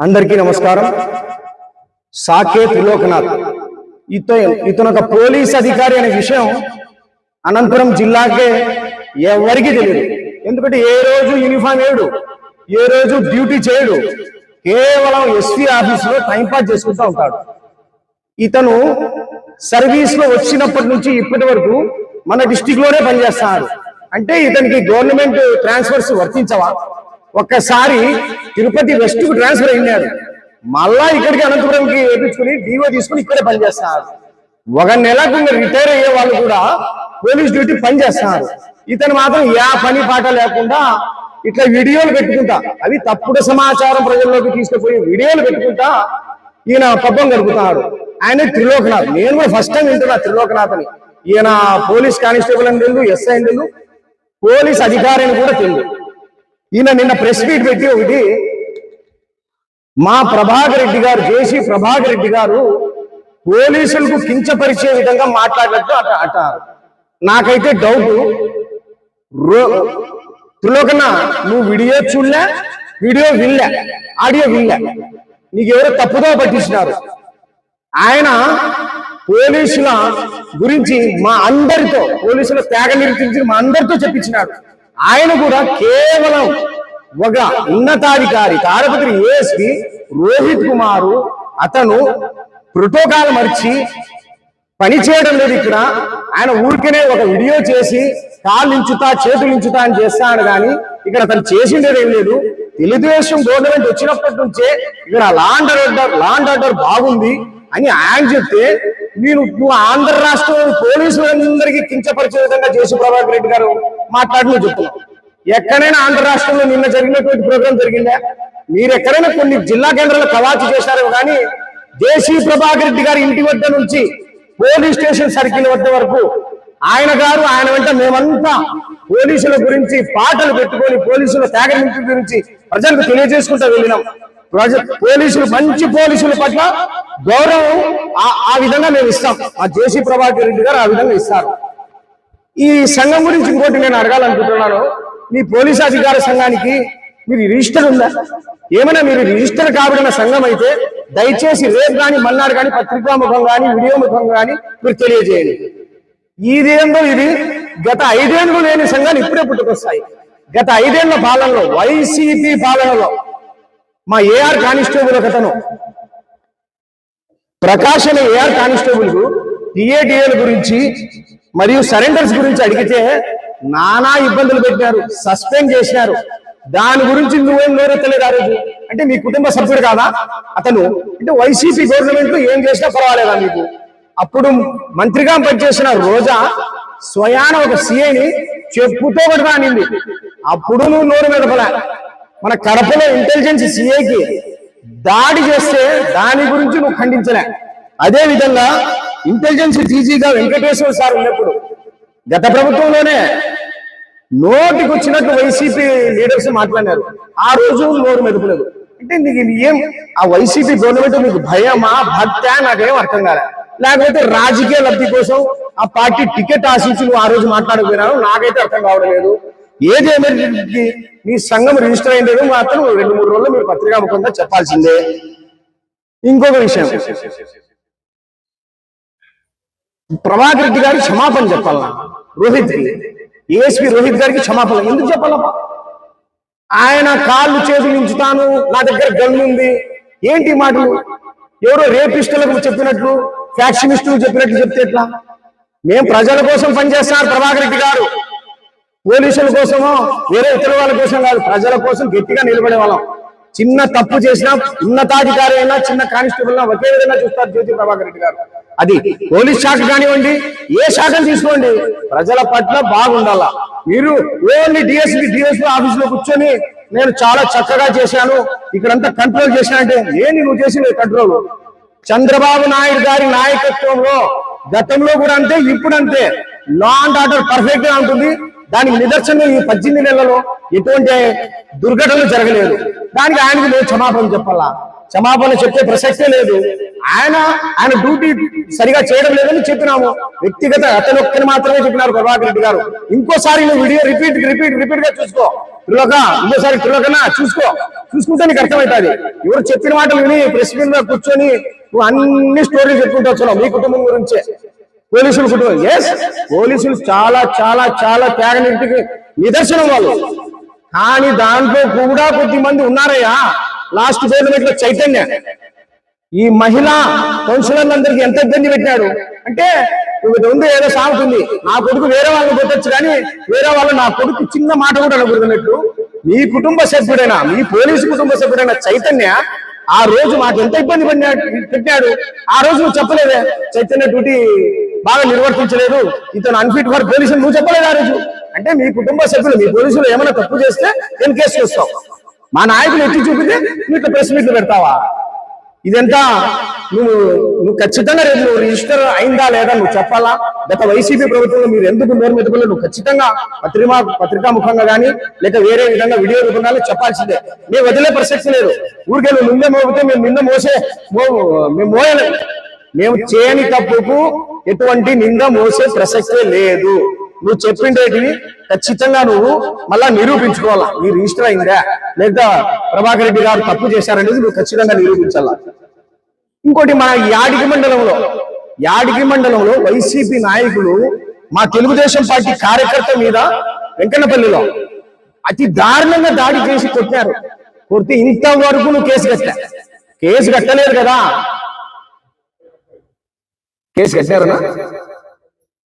అందరికీ నమస్కారం. సాకేత్ లోకనాథ్ ఇతను ఇతను ఒక పోలీస్ అధికారి అనే విషయం అనంతపురం జిల్లాకే ఎవరికి తెలియదు ఎందుకంటే ఏ రోజు యూనిఫామ్ వేయడు ఏ రోజు డ్యూటీ చేయడు కేవలం ఎస్పీ ఆఫీసులో టైంపాస్ చేసుకుంటూ ఉంటాడు. ఇతను సర్వీస్లో వచ్చినప్పటి నుంచి ఇప్పటి వరకు మన డిస్టిక్లోనే పనిచేస్తున్నాడు అంటే ఇతనికి గవర్నమెంట్ ట్రాన్స్ఫర్స్ వర్తించవా? ఒక్కసారి తిరుపతి వెస్ట్కు ట్రాన్స్ఫర్ అయినాడు. మళ్ళా ఇక్కడికి అనంతపురంకి వేపించుకుని డిఓ తీసుకుని ఇక్కడే పనిచేస్తున్నారు ఒక నెలకు రిటైర్ అయ్యే వాళ్ళు కూడా పోలీస్ డ్యూటీ పనిచేస్తున్నారు ఇతను మాత్రం యా పని పాట లేకుండా ఇట్లా వీడియోలు పెట్టుకుంటా. అవి తప్పుడు సమాచారం ప్రజల్లోకి తీసుకుపోయి వీడియోలు పెట్టుకుంటా ఈయన పబ్బం గడుపుతున్నాడు. ఆయన త్రిలోకనాథ్. నేను కూడా ఫస్ట్ టైం వింటున్నా త్రిలోకనాథ్ అని. ఈయన పోలీస్ కానిస్టేబుల్ అని తెలుసు ఎస్ఐ అని తెలుసు పోలీస్ అధికారి అని కూడా తెలుసు ఈయన నిన్న ప్రెస్ మీట్ పెట్టి ఒకటి మా ప్రభాకర్ రెడ్డి గారు జేసీ ప్రభాకర్ రెడ్డి గారు పోలీసులకు కించపరిచే విధంగా మాట్లాడినట్టు అట అంటారు నాకైతే డౌట్. రో- త్రిలోకన్న నువ్వు వీడియో చూడలే వీడియో వినలే ఆడియో వినలే. నీకెవరో తప్పుదో పట్టించినారు. ఆయన పోలీసుల గురించి మా అందరితో పోలీసుల త్యాగ నిరూపించి మా అందరితో చెప్పించినాడు. ఆయన కూడా కేవలం ఒక ఉన్నతాధికారి. తారపత్రి ఏఎస్పి రోహిత్ కుమారు. అతను ప్రోటోకాల్ మర్చి పని చేయడం లేదు ఇక్కడ. ఆయన ఊరికనే ఒక వీడియో చేసి కాళ్ళు ఇంచుతా చేతులు ఇంచుతా అని చేస్తాను కానీ ఇక్కడ అతను చేసిండేది ఏం లేదు. తెలుగుదేశం గవర్నమెంట్ వచ్చినప్పటి నుంచే ఇక్కడ లాండ్ ఆర్డర్ లాండ్ ఆర్డర్ బాగుంది అని ఆయన చెప్తే నేను నువ్వు ఆంధ్ర రాష్ట్రం పోలీసులందరికీ కించపరిచే విధంగా జేసు ప్రభాకర్ రెడ్డి గారు మాట్లాడుతూ నువ్వు చెప్తున్నావు ఎక్కడైనా ఆంధ్ర రాష్ట్రంలో నిన్న జరిగినటువంటి ప్రోగ్రాం జరిగిందా? మీరు ఎక్కడైనా కొన్ని జిల్లా కేంద్రాలు కవాచి చేశారేమో కానీ జేసీ ప్రభాకర్ రెడ్డి గారి ఇంటి వద్ద నుంచి పోలీస్ స్టేషన్ సర్కిల్ వద్ద వరకు ఆయన గారు ఆయన వెంట మేమంతా పోలీసుల గురించి పాటలు పెట్టుకొని పోలీసుల త్యాగనింటి గురించి ప్రజలకు తెలియజేసుకుంటూ వెళ్ళినాం. ప్రజ పోలీసులు మంచి పోలీసుల పట్ల గౌరవం ఆ- ఆ విధంగా మేము ఇస్తాం. ఆ జేసీ ప్రభాకర్ రెడ్డి గారు ఆ విధంగా ఇస్తారు. ఈ సంఘం గురించి ఇంకోటి నేను అడగాలనుకుంటున్నాను. మీ పోలీస్ అధికార సంఘానికి మీరు రిజిస్టర్ ఉందా? ఏమైనా మీరు రిజిస్టర్ కాబడిన సంఘం అయితే దయచేసి రేపు కానీ మన్నాడు కానీ పత్రికా ముఖం కానీ వీడియో ముఖం కానీ మీరు తెలియజేయండి. ఇదేందో ఇది గత ఐదేళ్ళు లేని సంఘాలు ఇప్పుడే పుట్టుకొస్తాయి. గత ఐదేళ్ళ పాలనలో వైసీపీ పాలనలో మా ఏఆర్ కానిస్టేబుల్ ఒకతను ప్రకాష్ అనే ఏఆర్ కానిస్టేబుల్కు టిఏటిఏల గురించి మరియు సరెండర్స్ గురించి అడిగితే నానా ఇబ్బందులు పెట్టారు సస్పెండ్ చేసినారు. దాని గురించి నువ్వేం నోరెత్తలేదు ఆ రోజు. అంటే మీ కుటుంబ సభ్యుడు కాదా? అతను అంటే వైసీపీ గవర్నమెంట్లో ఏం చేసినా పర్వాలేదా మీకు? అప్పుడు మంత్రిగా పనిచేసిన రోజా స్వయాన ఒక సీఐని చెప్పుతో ఒకటి రానింది అప్పుడు నువ్వు నోరు మెదపలే మన కడపలో ఇంటెలిజెన్స్ సీఏకి దాడి చేస్తే దాని గురించి నువ్వు ఖండించలే. అదే విధంగా ఇంటెలిజెన్స్ డీజీగా వెంకటేశ్వర సార్ ఉన్నప్పుడు గత ప్రభుత్వంలోనే నోటికి వచ్చినట్టు వైసీపీ లీడర్స్ మాట్లాడినారు. ఆ రోజు నోరు మెదపలేదు. అంటే నీకు ఏం? ఆ వైసీపీ గవర్నమెంట్ నీకు భయమా భక్త? నాకేం అర్థం కాలే. లేకపోతే రాజకీయ లబ్ధి కోసం ఆ పార్టీ టికెట్ ఆశించి నువ్వు ఆ రోజు మాట్లాడకపోయినావు? నాకైతే అర్థం కావడం లేదు. ఏది ఏమైనప్పటికీ మీ సంఘం రిజిస్టర్ అయ్యేది మాత్రం రెండు మూడు రోజులు మీరు పత్రికా ముఖంగా చెప్పాల్సిందే. ఇంకొక విషయం. ప్రభాకర్ రెడ్డి గారికి క్షమాపణ చెప్పాలన్నా రోహిత్ ఏఎస్పి రోహిత్ గారికి క్షమాపణ ఎందుకు చెప్పాలమ్మా ఆయన కాళ్ళు చేతులు ఉంచుతాను నా దగ్గర గన్ ఉంది. ఏంటి మాటలు? ఎవరో రేపిస్టులకు చెప్పినట్లు ఫ్యాక్షనిస్టులు చెప్పినట్లు చెప్తే ఎట్లా? మేం ప్రజల కోసం పనిచేస్తున్నారు ప్రభాకర్ రెడ్డి గారు. పోలీసుల కోసమో వేరే ఇతర వాళ్ళ కోసం కాదు ప్రజల కోసం గట్టిగా నిలబడే వాళ్ళం. చిన్న తప్పు చేసినా ఉన్నతాధికారి అయినా చిన్న కానిస్టేబుల్ అయినా ఒకే విధంగా చూస్తారు జ్యోతి ప్రభాకర్ రెడ్డి గారు. అది పోలీస్ శాఖ కానివ్వండి ఏ శాఖను తీసుకోండి ప్రజల పట్ల బాగుండాల. మీరు ఓన్లీ డిఎస్పీ డిఎస్పీ ఆఫీస్లో కూర్చొని నేను చాలా చక్కగా చేశాను ఇక్కడంతా కంట్రోల్ చేశాను అంటే ఏంటి నువ్వు చేసిన కంట్రోల్? చంద్రబాబు నాయుడు గారి నాయకత్వంలో గతంలో కూడా అంతే ఇప్పుడు అంతే లా అండ్ ఆర్డర్ పర్ఫెక్ట్గా ఉంటుంది దానికి నిదర్శనం ఈ పద్దెనిమిది నెలలో ఎటువంటి దుర్ఘటనలు జరగలేదు. దానికి ఆయనకి మేము క్షమాపణ చెప్పాలా? క్షమాపణ చెప్పే ప్రసక్తే లేదు. ఆయన ఆయన డ్యూటీ సరిగా చేయడం లేదని చెప్పినాము. వ్యక్తిగత అతను ఒక్కని మాత్రమే చెప్పినారు ప్రభాకర్ రెడ్డి గారు. ఇంకోసారి నువ్వు వీడియో రిపీట్ రిపీట్ రిపీట్గా చూసుకో. త్రిలోక ఇంకోసారి త్రిలోకనా చూసుకో. చూసుకుంటే నీకు అర్థమవుతుంది. ఎవరు చెప్పిన మాటలు విని ప్రెస్ మీద కూర్చొని నువ్వు అన్ని స్టోరీలు చెప్పుకుంటూ వచ్చినావు మీ కుటుంబం గురించే. పోలీసుల కుటుంబం ఎస్ పోలీసులు చాలా చాలా చాలా త్యాగనిటికి నిదర్శనం వాళ్ళు. కానీ దాంట్లో కూడా కొద్ది మంది ఉన్నారయ్యా. లాస్ట్ గవర్నమెంట్లో చైతన్య. ఈ మహిళా కౌన్సిలర్లందరికీ ఎంత ఇబ్బంది పెట్టినాడు? అంటే ఇది ఉంది ఏదో సాగుతుంది. నా కొడుకు వేరే వాళ్ళని కొట్టచ్చు కానీ వేరే వాళ్ళు నా కొడుకు చిన్న మాట కూడా అనకూడదన్నట్టు మీ కుటుంబ సభ్యుడైన మీ పోలీసు కుటుంబ సభ్యుడైన చైతన్య ఆ రోజు మాకు ఎంత ఇబ్బంది పడినాడు పెట్టాడు ఆ రోజు నువ్వు చెప్పలేదే? చైతన్య డ్యూటీ బాగా నిర్వర్తించలేదు. ఇతను అన్ఫిట్ ఫర్ పోలీసులు నువ్వు చెప్పలేదు ఆ రోజు? అంటే మీ కుటుంబ సభ్యులు మీ పోలీసులు ఏమైనా తప్పు చేస్తే నేను కేసు చేస్తావు మా నాయకులు ఎత్తి చూపితే నువ్వు ఇట్లా ప్రెస్ మీట్లు పెడతావా? ఇదంతా? నువ్వు నువ్వు ఖచ్చితంగా రేపు నువ్వు రిజిస్టర్ అయిందా లేదా నువ్వు చెప్పాలా? గత వైసీపీ ప్రభుత్వంలో మీరు ఎందుకు నోరు నువ్వు ఖచ్చితంగా పత్రికా పత్రికా ముఖంగా కానీ లేక వేరే విధంగా వీడియో రూపంగా చెప్పాల్సిందే. మేము వదిలే ప్రసక్తి లేదు. ఊరికే నువ్వు ముందే మోగితే మేము నిన్న మోసే మో- మేము మోయలేదు మేము చేయని తప్పుకు ఎటువంటి నింద మోసే ప్రసక్తే లేదు. నువ్వు చెప్పిండేటివి ఖచ్చితంగా నువ్వు మళ్ళా నిరూపించుకోవాలా? నీ రిజిస్టర్ అయిందా లేదా ప్రభాకర్ రెడ్డి గారు తప్పు చేశారనేది నువ్వు ఖచ్చితంగా నిరూపించాలా? ఇంకోటి మన యాడికి మండలంలో యాడికి మండలంలో వైసీపీ నాయకులు మా తెలుగుదేశం పార్టీ కార్యకర్త మీద వెంకన్నపల్లిలో అతి దారుణంగా దాడి చేసి కొట్టారు. కొడితే ఇంతవరకు నువ్వు కేసు కట్టా కేసు కట్టలేదు కదా. కేసు కట్టారనా